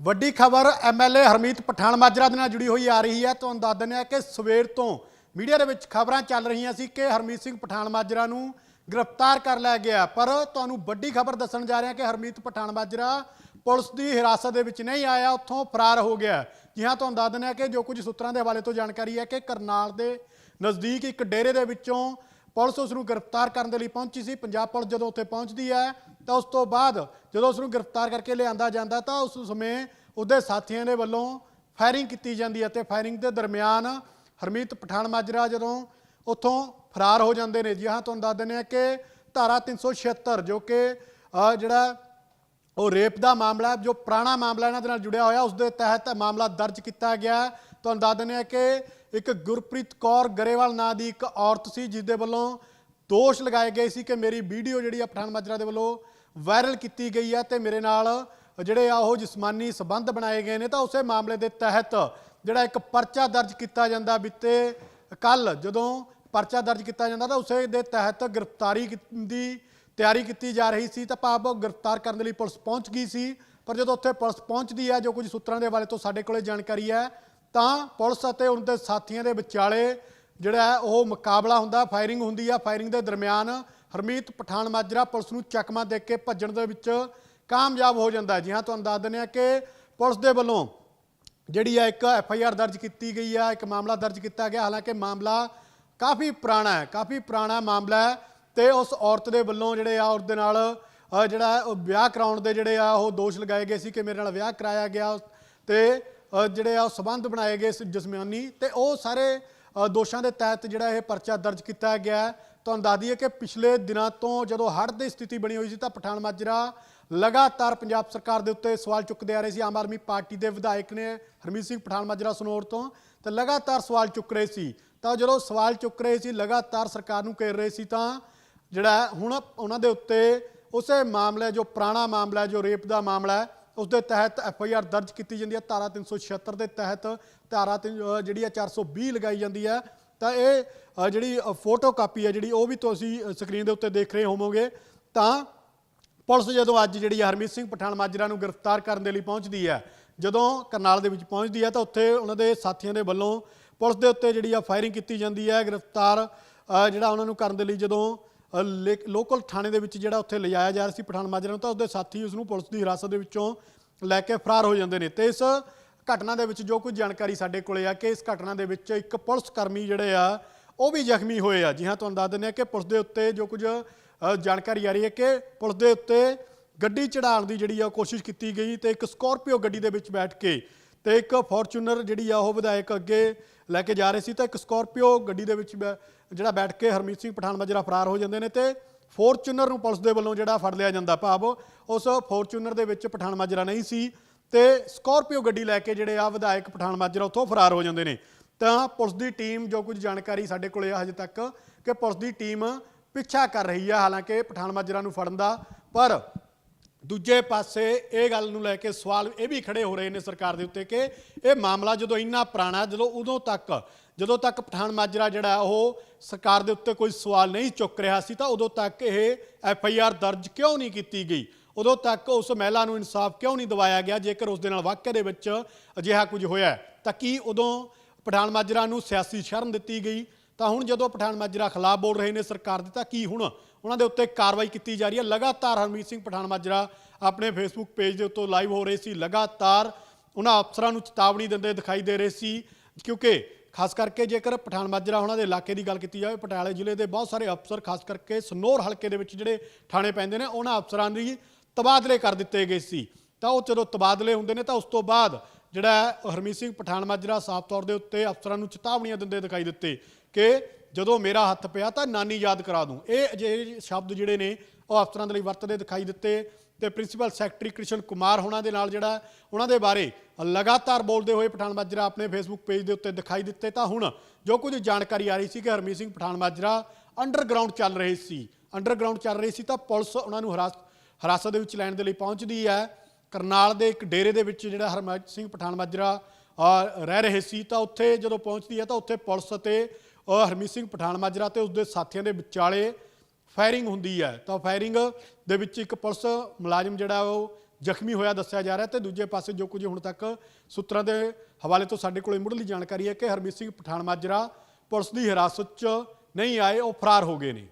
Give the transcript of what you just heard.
ਵੱਡੀ ਖਬਰ ਐਮਐਲਏ ਹਰਮੀਤ ਪਠਾਨ ਮਾਜਰਾ ਦੇ ਨਾਲ ਜੁੜੀ ਹੋਈ ਆ ਰਹੀ ਹੈ। ਤੁਹਾਨੂੰ ਦੱਸ ਦਿੰਦੇ ਹਾਂ ਕਿ ਸਵੇਰ ਤੋਂ ਮੀਡੀਆ ਦੇ ਵਿੱਚ ਖਬਰਾਂ ਚੱਲ ਰਹੀਆਂ ਸੀ ਕਿ ਹਰਮੀਤ ਸਿੰਘ ਪਠਾਨ ਮਾਜਰਾ ਨੂੰ ਗ੍ਰਿਫਤਾਰ ਕਰ ਲਿਆ ਗਿਆ। ਪਰ ਤੁਹਾਨੂੰ ਵੱਡੀ ਖਬਰ ਦੱਸਣ ਜਾ ਰਹੇ ਹਾਂ ਕਿ ਹਰਮੀਤ ਪਠਾਨ ਮਾਜਰਾ ਪੁਲਿਸ ਦੀ ਹਿਰਾਸਤ ਦੇ ਵਿੱਚ ਨਹੀਂ ਆਇਆ, ਉੱਥੋਂ ਫਰਾਰ ਹੋ ਗਿਆ। ਜੀ ਹਾਂ, ਤੁਹਾਨੂੰ ਦੱਸ ਦਿੰਦੇ ਹਾਂ ਕਿ ਜੋ ਕੁਝ ਸੂਤਰਾਂ ਦੇ ਹਵਾਲੇ ਤੋਂ ਜਾਣਕਾਰੀ ਹੈ ਕਿ ਕਰਨਾਲ ਦੇ ਨਜ਼ਦੀਕ ਇੱਕ ਡੇਰੇ ਦੇ ਵਿੱਚੋਂ ਪੁਲਿਸ ਉਸ ਨੂੰ ਗ੍ਰਿਫਤਾਰ ਕਰਨ ਦੇ ਲਈ ਪਹੁੰਚੀ ਸੀ। ਪੰਜਾਬ ਪੁਲਿਸ ਜਦੋਂ ਉੱਥੇ ਪਹੁੰਚਦੀ ਹੈ, ਤਾਂ ਉਸ ਤੋਂ ਬਾਅਦ ਜਦੋਂ ਉਸ ਨੂੰ ਗ੍ਰਿਫਤਾਰ ਕਰਕੇ ਲਿਆਂਦਾ ਜਾਂਦਾ, ਤਾਂ ਉਸ ਸਮੇਂ ਉਹਦੇ ਸਾਥੀਆਂ ਦੇ ਵੱਲੋਂ ਫਾਇਰਿੰਗ ਕੀਤੀ ਜਾਂਦੀ ਹੈ ਤੇ ਫਾਇਰਿੰਗ ਦੇ ਦਰਮਿਆਨ ਹਰਮੀਤ ਪਠਾਨ ਮਾਜਰਾ ਜਦੋਂ ਉੱਥੋਂ ਫਰਾਰ ਹੋ ਜਾਂਦੇ ਨੇ। ਜੀ ਹਾਂ, ਤੁਹਾਨੂੰ ਦੱਸ ਦਿੰਦੇ ਹਾਂ ਕਿ ਧਾਰਾ 376 ਜੋ ਕਿ ਜਿਹੜਾ ਉਹ ਰੇਪ ਦਾ ਮਾਮਲਾ ਜੋ ਪੁਰਾਣਾ ਮਾਮਲਾ ਇਹਨਾਂ ਦੇ ਨਾਲ ਜੁੜਿਆ ਹੋਇਆ, ਉਸ ਦੇ ਤਹਿਤ ਮਾਮਲਾ ਦਰਜ ਕੀਤਾ ਗਿਆ। ਤੁਹਾਨੂੰ ਦੱਸ ਦਿੰਦੇ ਹਾਂ ਕਿ ਇੱਕ ਗੁਰਪ੍ਰੀਤ ਕੌਰ ਗਰੇਵਾਲ ਨਾਂ ਦੀ ਇੱਕ ਔਰਤ ਸੀ ਜਿਸ ਦੇ ਵੱਲੋਂ ਦੋਸ਼ ਲਗਾਏ ਗਏ ਸੀ ਕਿ ਮੇਰੀ ਵੀਡੀਓ ਜਿਹੜੀ ਆ ਪਠਾਨ ਮਾਜਰਾ ਦੇ ਵੱਲੋਂ ਵਾਇਰਲ ਕੀਤੀ ਗਈ ਹੈ ਤੇ ਮੇਰੇ ਨਾਲ ਜਿਹੜੇ ਆ ਉਹ ਜਿਸਮਾਨੀ ਸਬੰਧ ਬਣਾਏ ਗਏ ਨੇ, ਤਾਂ ਉਸੇ ਮਾਮਲੇ ਦੇ ਤਹਿਤ ਜਿਹੜਾ ਇੱਕ ਪਰਚਾ ਦਰਜ ਕੀਤਾ ਜਾਂਦਾ ਬੀਤੇ ਕੱਲ ਜਦੋਂ ਪਰਚਾ ਦਰਜ ਕੀਤਾ ਜਾਂਦਾ, ਤਾਂ ਉਸੇ ਦੇ ਤਹਿਤ ਗ੍ਰਿਫਤਾਰੀ ਕੀ- ਦੀ ਤਿਆਰੀ ਕੀਤੀ ਜਾ ਰਹੀ ਸੀ, ਤਾਂ ਭਾਵ ਗ੍ਰਿਫਤਾਰ ਕਰਨ ਦੇ ਲਈ ਪੁਲਿਸ ਪਹੁੰਚ ਗਈ ਸੀ, ਪਰ ਜਦੋਂ ਉੱਥੇ ਪੁਲਿਸ ਪਹੁੰਚਦੀ ਹੈ ਜੋ ਕੁਝ ਸੂਤਰਾਂ ਦੇ ਹਵਾਲੇ ਤੋਂ ਸਾਡੇ ਕੋਲੇ ਜਾਣਕਾਰੀ ਹੈ ਤਾਂ ਪੁਲਿਸ ਅਤੇ ਉਹਨਾਂ ਦੇ ਸਾਥੀਆਂ ਦੇ ਵਿਚਾਲੇ ਜਿਹੜਾ ਉਹ ਮੁਕਾਬਲਾ ਹੁੰਦਾ ਫਾਇਰਿੰਗ ਹੁੰਦੀ ਆ। ਫਾਇਰਿੰਗ ਦੇ ਦਰਮਿਆਨ ਹਰਮੀਤ ਪਠਾਨ ਮਾਜਰਾ ਪੁਲਿਸ ਨੂੰ ਚੱਕਮਾ ਦੇ ਕੇ ਭੱਜਣ ਦੇ ਵਿੱਚ ਕਾਮਯਾਬ ਹੋ ਜਾਂਦਾ ਜੀ ਹਾਂ, ਤੁਹਾਨੂੰ ਦੱਸ ਦਿੰਦੇ ਹਾਂ ਕਿ ਪੁਲਿਸ ਦੇ ਵੱਲੋਂ ਜਿਹੜੀ ਆ ਇੱਕ ਐਫ ਆਈ ਆਰ ਦਰਜ ਕੀਤੀ ਗਈ ਆ, ਇੱਕ ਮਾਮਲਾ ਦਰਜ ਕੀਤਾ ਗਿਆ। ਹਾਲਾਂਕਿ ਮਾਮਲਾ ਕਾਫੀ ਪੁਰਾਣਾ ਹੈ, ਕਾਫੀ ਪੁਰਾਣਾ ਮਾਮਲਾ ਹੈ ਤੇ ਉਸ ਔਰਤ ਦੇ ਵੱਲੋਂ ਜਿਹੜੇ ਆ, ਔਰਤ ਦੇ ਨਾਲ ਜਿਹੜਾ ਉਹ ਵਿਆਹ ਕਰਾਉਣ ਦੇ ਜਿਹੜੇ ਆ, ਉਹ ਦੋਸ਼ ਲਗਾਏ ਗਏ ਸੀ ਕਿ ਮੇਰੇ ਨਾਲ ਵਿਆਹ ਕਰਾਇਆ ਗਿਆ। ਤੇ ਜਿਹੜੇ ਆ ਉਹ ਸਬੰਧ ਬਣਾਏ ਗਏ ਸੀ ਜਿਸਮਾਨੀ ਤੇ ਉਹ ਸਾਰੇ ਦੋਸ਼ਾਂ ਦੇ ਤਹਿਤ ਜਿਹੜਾ ਇਹ ਪਰਚਾ ਦਰਜ ਕੀਤਾ ਗਿਆ ਹੈ। ਤੁਹਾਨੂੰ ਦੱਸ ਦਈਏ ਕਿ ਪਿਛਲੇ ਦਿਨਾਂ ਤੋਂ ਜਦੋਂ ਹੜ੍ਹ ਦੀ ਸਥਿਤੀ ਬਣੀ ਹੋਈ ਸੀ ਤਾਂ ਪਠਾਨ ਮਾਜਰਾ ਲਗਾਤਾਰ ਪੰਜਾਬ ਸਰਕਾਰ ਦੇ ਉੱਤੇ ਸਵਾਲ ਚੁੱਕਦੇ ਆ ਰਹੇ ਸੀ ਆਮ ਆਦਮੀ ਪਾਰਟੀ ਦੇ ਵਿਧਾਇਕ ਨੇ ਹਰਮੀਤ ਸਿੰਘ ਪਠਾਨ ਮਾਜਰਾ ਸਨੌਰ ਤੋਂ ਤੇ ਲਗਾਤਾਰ ਸਵਾਲ ਚੁੱਕ ਰਹੇ ਸੀ ਤਾਂ ਜਦੋਂ ਸਵਾਲ ਚੁੱਕ ਰਹੇ ਸੀ, ਲਗਾਤਾਰ ਸਰਕਾਰ ਨੂੰ ਘੇਰ ਰਹੇ ਸੀ ਤਾਂ ਜਿਹੜਾ ਹੁਣ ਉਹਨਾਂ ਦੇ ਉੱਤੇ ਉਸੇ ਮਾਮਲੇ, ਜੋ ਪੁਰਾਣਾ ਮਾਮਲਾ, ਜੋ ਰੇਪ ਦਾ ਮਾਮਲਾ ਹੈ ਉਸ ਦੇ ਤਹਿਤ ਐਫ ਆਈ ਆਰ ਦਰਜ ਕੀਤੀ ਜਾਂਦੀ ਹੈ ਧਾਰਾ 376 ਦੇ ਤਹਿਤ, ਧਾਰਾ ਤਿੰਨ- ਅਹ, ਜਿਹੜੀ ਹੈ 420 ਲਗਾਈ ਜਾਂਦੀ ਹੈ। ਤਾਂ ਇਹ ਜਿਹੜੀ ਫੋਟੋ ਕਾਪੀ ਹੈ ਜਿਹੜੀ, ਉਹ ਵੀ ਤੁਸੀਂ ਸਕਰੀਨ ਦੇ ਉੱਤੇ ਦੇਖ ਰਹੇ ਹੋਵੋਗੇ। ਤਾਂ ਪੁਲਿਸ ਜਦੋਂ ਅੱਜ ਜਿਹੜੀ ਹਰਮੀਤ ਸਿੰਘ ਪਠਾਨ ਮਾਜਰਾ ਨੂੰ ਗ੍ਰਿਫਤਾਰ ਕਰਨ ਦੇ ਲਈ ਪਹੁੰਚਦੀ ਹੈ, ਜਦੋਂ ਕਰਨਾਲ ਦੇ ਵਿੱਚ ਪਹੁੰਚਦੀ ਹੈ, ਤਾਂ ਉੱਥੇ ਉਹਨਾਂ ਦੇ ਸਾਥੀਆਂ ਦੇ ਵੱਲੋਂ ਪੁਲਿਸ ਦੇ ਉੱਤੇ ਜਿਹੜੀ ਆ ਫਾਇਰਿੰਗ ਕੀਤੀ ਜਾਂਦੀ ਹੈ। ਗ੍ਰਿਫਤਾਰ ਜਿਹੜਾ ਉਹਨਾਂ ਨੂੰ ਕਰਨ ਦੇ ਲਈ ਜਦੋਂ ਲੋਕਲ ਥਾਣੇ ਦੇ ਵਿੱਚ ਜਿਹੜਾ ਉੱਥੇ ਲਿਜਾਇਆ ਜਾ ਰਿਹਾ ਸੀ ਪਠਾਨ ਮਾਜਰਾ ਨੂੰ, ਤਾਂ ਉਸਦੇ ਸਾਥੀ ਉਸ ਨੂੰ ਪੁਲਿਸ ਦੀ ਹਿਰਾਸਤ ਦੇ ਵਿੱਚੋਂ ਲੈ ਕੇ ਫਰਾਰ ਹੋ ਜਾਂਦੇ ਨੇ। ਤੇ ਇਸ ਘਟਨਾ ਦੇ ਵਿੱਚ ਜੋ ਕੁਝ ਜਾਣਕਾਰੀ ਸਾਡੇ ਕੋਲੇ ਆ ਕਿ ਇਸ ਘਟਨਾ ਦੇ ਵਿੱਚ ਇੱਕ ਪੁਲਿਸ ਕਰਮੀ ਜਿਹੜੇ ਆ, ਉਹ ਵੀ ਜ਼ਖਮੀ ਹੋਏ ਆ। ਜੀ ਹਾਂ, ਤੁਹਾਨੂੰ ਦੱਸ ਦਿੰਦੇ ਆ ਕਿ ਪੁਲਿਸ ਦੇ ਉੱਤੇ ਜੋ ਕੁਝ ਜਾਣਕਾਰੀ ਆ ਰਹੀ ਹੈ ਕਿ ਪੁਲਿਸ ਦੇ ਉੱਤੇ ਗੱਡੀ ਚੜਾਉਣ ਦੀ ਜਿਹੜੀ ਆ ਉਹ ਕੋਸ਼ਿਸ਼ ਕੀਤੀ ਗਈ ਤੇ ਇੱਕ ਸਕੋਰਪੀਓ ਗੱਡੀ ਦੇ ਵਿੱਚ ਬੈਠ ਕੇ ਤੇ ਇੱਕ ਫੋਰਚੂਨਰ ਜਿਹੜੀ ਆ ਉਹ ਵਿਧਾਇਕ ਅੱਗੇ ਲੈ ਕੇ ਜਾ ਰਹੇ ਸੀ ਤਾਂ ਇੱਕ ਸਕੋਰਪੀਓ ਗੱਡੀ ਦੇ ਵਿੱਚ ਬੈ- ਜਿਹੜਾ ਬੈਠ ਕੇ ਹਰਮੀਤ ਸਿੰਘ ਪਠਾਨ ਮਾਜਰਾ ਫਰਾਰ ਹੋ ਜਾਂਦੇ ਨੇ ਤੇ ਫੋਰਚੂਨਰ ਨੂੰ ਪੁਲਿਸ ਦੇ ਵੱਲੋਂ ਜਿਹੜਾ ਫੜ ਲਿਆ ਜਾਂਦਾ ਭਾਵ, ਉਸ ਫੋਰਚੂਨਰ ਦੇ ਵਿੱਚ ਪਠਾਨ ਮਾਜਰਾ ਨਹੀਂ ਸੀ ਤੇ ਸਕੋਰਪੀਓ ਗੱਡੀ ਲੈ ਕੇ ਜਿਹੜੇ ਆ ਵਿਧਾਇਕ ਪਠਾਨ ਮਾਜਰਾ ਉੱਥੋਂ ਫਰਾਰ ਹੋ ਜਾਂਦੇ ਨੇ। ਤਾਂ ਪੁਲਿਸ ਦੀ ਟੀਮ ਜੋ ਕੁਝ ਜਾਣਕਾਰੀ ਸਾਡੇ ਕੋਲੇ ਆ ਹਜੇ ਤੱਕ ਕਿ ਪੁਲਿਸ ਦੀ ਟੀਮ ਪਿੱਛਾ ਕਰ ਰਹੀ ਆ, ਹਾਲਾਂਕਿ ਪਠਾਨ ਮਾਜਰਾ ਨੂੰ ਫੜਨ ਦਾ, ਪਰ ਦੂਜੇ ਪਾਸੇ ਇਹ ਗੱਲ ਨੂੰ ਲੈ ਕੇ ਸਵਾਲ ਇਹ ਵੀ ਖੜੇ ਹੋ ਰਹੇ ਨੇ ਸਰਕਾਰ ਦੇ ਉੱਤੇ ਕਿ ਇਹ ਮਾਮਲਾ ਜਦੋਂ ਇੰਨਾ ਪੁਰਾਣਾ, ਜਦੋਂ ਉਦੋਂ ਤੱਕ, ਜਦੋਂ ਤੱਕ ਪਠਾਨ ਮਾਜਰਾ ਜਿਹੜਾ ਉਹ ਸਰਕਾਰ ਦੇ ਉੱਤੇ ਕੋਈ ਸਵਾਲ ਨਹੀਂ ਚੁੱਕ ਰਿਹਾ ਸੀ ਤਾਂ ਉਦੋਂ ਤੱਕ ਇਹ ਐਫ ਆਈ ਆਰ ਦਰਜ ਕਿਉਂ ਨਹੀਂ ਕੀਤੀ ਗਈ? ਉਦੋਂ ਤੱਕ ਉਸ ਮਹਿਲਾ ਨੂੰ ਇਨਸਾਫ ਕਿਉਂ ਨਹੀਂ ਦਿਵਾਇਆ ਗਿਆ? ਜੇਕਰ ਉਸ ਦੇ ਨਾਲ ਵਾਕਿਆ ਦੇ ਵਿੱਚ ਅਜਿਹਾ ਕੁਝ ਹੋਇਆ ਤਾਂ ਕੀ ਉਦੋਂ ਪਠਾਨ ਮਾਜਰਾ ਨੂੰ ਸਿਆਸੀ ਸ਼ਰਮ ਦਿੱਤੀ ਗਈ? ਤਾਂ ਹੁਣ ਜਦੋਂ ਪਠਾਨ ਮਾਜਰਾ ਖਿਲਾਫ ਬੋਲ ਰਹੇ ਨੇ ਸਰਕਾਰ ਦੇ, ਤਾਂ ਕੀ ਹੁਣ? ਉਹਨਾਂ ਦੇ ਉੱਤੇ ਕਾਰਵਾਈ ਕੀਤੀ ਜਾ ਰਹੀ ਹੈ। ਲਗਾਤਾਰ ਹਰਮੀਤ ਸਿੰਘ ਪਠਾਨ ਮਾਜਰਾ ਆਪਣੇ ਫੇਸਬੁੱਕ ਪੇਜ ਦੇ ਉੱਤੇ ਲਾਈਵ ਹੋ ਰਹੇ ਸੀ। ਲਗਾਤਾਰ ਉਹਨਾਂ ਅਫਸਰਾਂ ਨੂੰ ਚੇਤਾਵਨੀ ਦਿੰਦੇ ਦਿਖਾਈ ਦੇ ਰਹੇ ਸੀ। ਕਿਉਂਕਿ ਖਾਸ ਕਰਕੇ ਜੇਕਰ ਪਠਾਨ ਮਾਜਰਾ ਉਹਨਾਂ ਦੇ ਇਲਾਕੇ ਦੀ ਗੱਲ ਕੀਤੀ ਜਾਵੇ, ਪਟਿਆਲੇ ਜ਼ਿਲ੍ਹੇ ਦੇ ਬਹੁਤ ਸਾਰੇ ਅਫਸਰ ਖਾਸ ਕਰਕੇ ਸਨੌਰ ਹਲਕੇ ਦੇ ਵਿੱਚ ਜਿਹੜੇ ਥਾਣੇ ਪੈਂਦੇ ਨੇ, ਉਹਨਾਂ ਅਫਸਰਾਂ ਦੀ ਤਬਾਦਲੇ ਕਰ ਦਿੱਤੇ ਗਏ ਸੀ। ਤਾਂ ਉਹ ਜਦੋਂ ਤਬਾਦਲੇ ਹੁੰਦੇ ਨੇ, ਤਾਂ ਉਸ ਤੋਂ ਬਾਅਦ ਜਿਹੜਾ ਹਰਮੀਤ ਸਿੰਘ ਪਠਾਨ ਮਾਜਰਾ ਸਾਫ਼ ਤੌਰ ਦੇ ਉੱਤੇ ਅਫਸਰਾਂ ਨੂੰ ਚੇਤਾਵਨੀਆਂ ਦਿੰਦੇ ਦਿਖਾਈ ਦਿੱਤੇ ਕਿ ਜਦੋਂ ਮੇਰਾ ਹੱਥ ਪਿਆ ਤਾਂ ਨਾਨੀ ਯਾਦ ਕਰਾ ਦੂੰ। ਇਹ ਅਜਿਹੇ ਸ਼ਬਦ ਜਿਹੜੇ ਨੇ ਉਹ ਅਫਸਰਾਂ ਦੇ ਲਈ ਵਰਤਦੇ ਦਿਖਾਈ ਦਿੱਤੇ ਤੇ ਪ੍ਰਿੰਸੀਪਲ ਸੈਕਟਰੀ ਕ੍ਰਿਸ਼ਨ ਕੁਮਾਰ ਹੋਣਾ ਦੇ ਨਾਲ ਜਿਹੜਾ ਉਹਨਾਂ ਦੇ ਬਾਰੇ ਲਗਾਤਾਰ ਬੋਲਦੇ ਹੋਏ ਪਠਾਨ ਮਾਜਰਾ ਆਪਣੇ ਫੇਸਬੁੱਕ ਪੇਜ ਦੇ ਉੱਤੇ ਦਿਖਾਈ ਦਿੱਤੇ ਤਾਂ ਹੁਣ ਜੋ ਕੁਝ ਜਾਣਕਾਰੀ ਆ ਰਹੀ ਸੀ ਕਿ ਹਰਮੀਤ ਸਿੰਘ ਪਠਾਨ ਮਾਜਰਾ ਅੰਡਰਗਰਾਉਂਡ ਚੱਲ ਰਹੇ ਸੀ। ਅੰਡਰਗਰਾਉਂਡ ਚੱਲ ਰਹੀ ਸੀ ਤਾਂ ਪੁਲਿਸ ਉਹਨਾਂ ਨੂੰ ਹਰਾਸ ਹਿਰਾਸਤ ਦੇ ਵਿੱਚ ਲੈਣ ਦੇ ਲਈ ਪਹੁੰਚਦੀ ਹੈ। ਕਰਨਾਲ ਦੇ ਇੱਕ ਡੇਰੇ ਦੇ ਵਿੱਚ ਜਿਹੜਾ ਹਰਮੀਤ ਸਿੰਘ ਪਠਾਨ ਮਾਜਰਾ ਰਹਿ ਰਹੇ ਸੀ, ਤਾਂ ਉੱਥੇ ਜਦੋਂ ਪਹੁੰਚਦੀ ਹੈ ਤਾਂ ਉੱਥੇ ਪੁਲਿਸ ਅਤੇ ਹਰਮੀਤ ਸਿੰਘ ਪਠਾਨ ਮਾਜਰਾ ਤੇ ਉਸਦੇ ਸਾਥੀਆਂ ਦੇ ਵਿਚਾਲੇ ਫਾਇਰਿੰਗ ਹੁੰਦੀ ਹੈ। ਤਾਂ ਫਾਇਰਿੰਗ ਦੇ ਵਿੱਚ ਇੱਕ ਪੁਲਿਸ ਮੁਲਾਜ਼ਮ ਜਿਹੜਾ ਉਹ ਜ਼ਖਮੀ ਹੋਇਆ ਦੱਸਿਆ ਜਾ ਰਿਹਾ ਤੇ ਦੂਜੇ ਪਾਸੇ ਜੋ ਕੁਝ ਹੁਣ ਤੱਕ ਸੂਤਰਾਂ ਦੇ ਹਵਾਲੇ ਤੋਂ ਸਾਡੇ ਕੋਲੇ ਮੁੱਢਲੀ ਜਾਣਕਾਰੀ ਹੈ ਕਿ ਹਰਮੀਤ ਸਿੰਘ ਪਠਾਨ ਮਾਜਰਾ ਪੁਲਿਸ ਦੀ ਹਿਰਾਸਤ 'ਚ ਨਹੀਂ ਆਏ, ਉਹ ਫਰਾਰ ਹੋ ਗਏ ਨੇ।